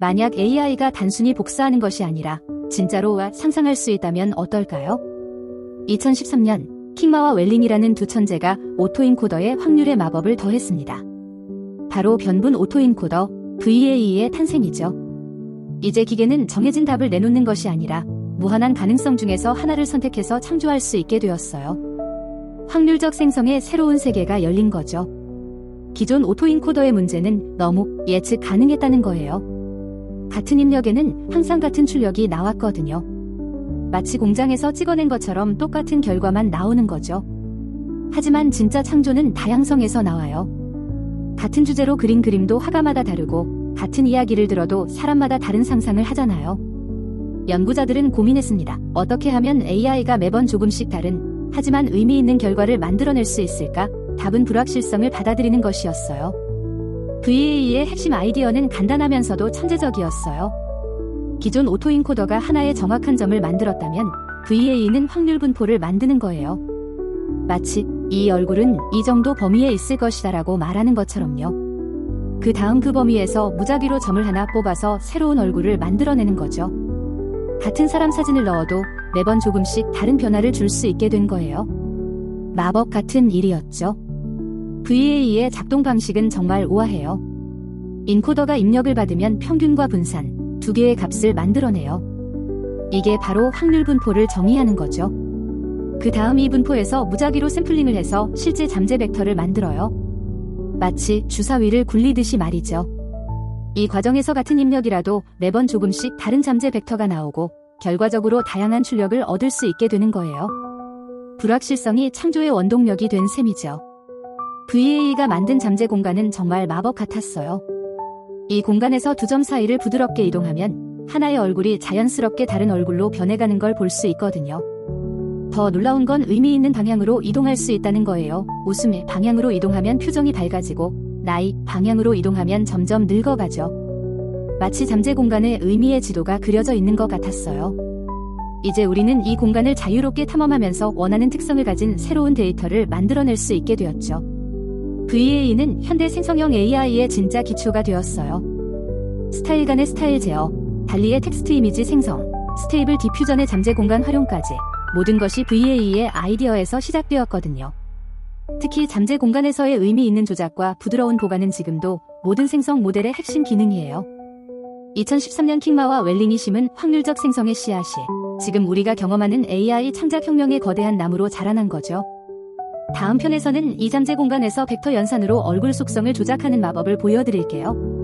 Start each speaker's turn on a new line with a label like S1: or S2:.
S1: 만약 AI가 단순히 복사하는 것이 아니라 진짜로 상상할 수 있다면 어떨까요? 2013년 킹마와 웰링이라는 두 천재가 오토인코더에 확률의 마법을 더했습니다. 바로 변분 오토인코더 VAE의 탄생이죠. 이제 기계는 정해진 답을 내놓는 것이 아니라 무한한 가능성 중에서 하나를 선택해서 창조할 수 있게 되었어요. 확률적 생성의 새로운 세계가 열린 거죠. 기존 오토인코더의 문제는 너무 예측 가능했다는 거예요. 같은 입력에는 항상 같은 출력이 나왔거든요. 마치 공장에서 찍어낸 것처럼 똑같은 결과만 나오는 거죠. 하지만 진짜 창조는 다양성에서 나와요. 같은 주제로 그린 그림도 화가마다 다르고 같은 이야기를 들어도 사람마다 다른 상상을 하잖아요. 연구자들은 고민했습니다. 어떻게 하면 AI가 매번 조금씩 다른 하지만 의미 있는 결과를 만들어낼 수 있을까? 답은 불확실성을 받아들이는 것이었어요. VAE의 핵심 아이디어는 간단하면서도 천재적이었어요. 기존 오토인코더가 하나의 정확한 점을 만들었다면 VAE는 확률 분포를 만드는 거예요. 마치 이 얼굴은 이 정도 범위에 있을 것이다라고 말하는 것처럼요. 그 다음 그 범위에서 무작위로 점을 하나 뽑아서 새로운 얼굴을 만들어내는 거죠. 같은 사람 사진을 넣어도 매번 조금씩 다른 변화를 줄 수 있게 된 거예요. 마법 같은 일이었죠. VAE의 작동 방식은 정말 우아해요. 인코더가 입력을 받으면 평균과 분산, 두 개의 값을 만들어내요. 이게 바로 확률 분포를 정의하는 거죠. 그 다음 이 분포에서 무작위로 샘플링을 해서 실제 잠재 벡터를 만들어요. 마치 주사위를 굴리듯이 말이죠. 이 과정에서 같은 입력이라도 매번 조금씩 다른 잠재 벡터가 나오고 결과적으로 다양한 출력을 얻을 수 있게 되는 거예요. 불확실성이 창조의 원동력이 된 셈이죠. VAE가 만든 잠재 공간은 정말 마법 같았어요. 이 공간에서 두 점 사이를 부드럽게 이동하면 하나의 얼굴이 자연스럽게 다른 얼굴로 변해가는 걸 볼 수 있거든요. 더 놀라운 건 의미 있는 방향으로 이동할 수 있다는 거예요. 웃음의 방향으로 이동하면 표정이 밝아지고 나이 방향으로 이동하면 점점 늙어가죠. 마치 잠재 공간에 의미의 지도가 그려져 있는 것 같았어요. 이제 우리는 이 공간을 자유롭게 탐험하면서 원하는 특성을 가진 새로운 데이터를 만들어낼 수 있게 되었죠. VAE는 현대 생성형 AI의 진짜 기초가 되었어요. 스타일 간의 스타일 제어, 달리의 텍스트 이미지 생성, 스테이블 디퓨전의 잠재 공간 활용까지 모든 것이 VAE의 아이디어에서 시작되었거든요. 특히 잠재 공간에서의 의미 있는 조작과 부드러운 보관은 지금도 모든 생성 모델의 핵심 기능이에요. 2013년 킹마와 웰링이 심은 확률적 생성의 씨앗이 지금 우리가 경험하는 AI 창작 혁명의 거대한 나무로 자라난 거죠. 다음 편에서는 이 잠재 공간에서 벡터 연산으로 얼굴 속성을 조작하는 마법을 보여드릴게요.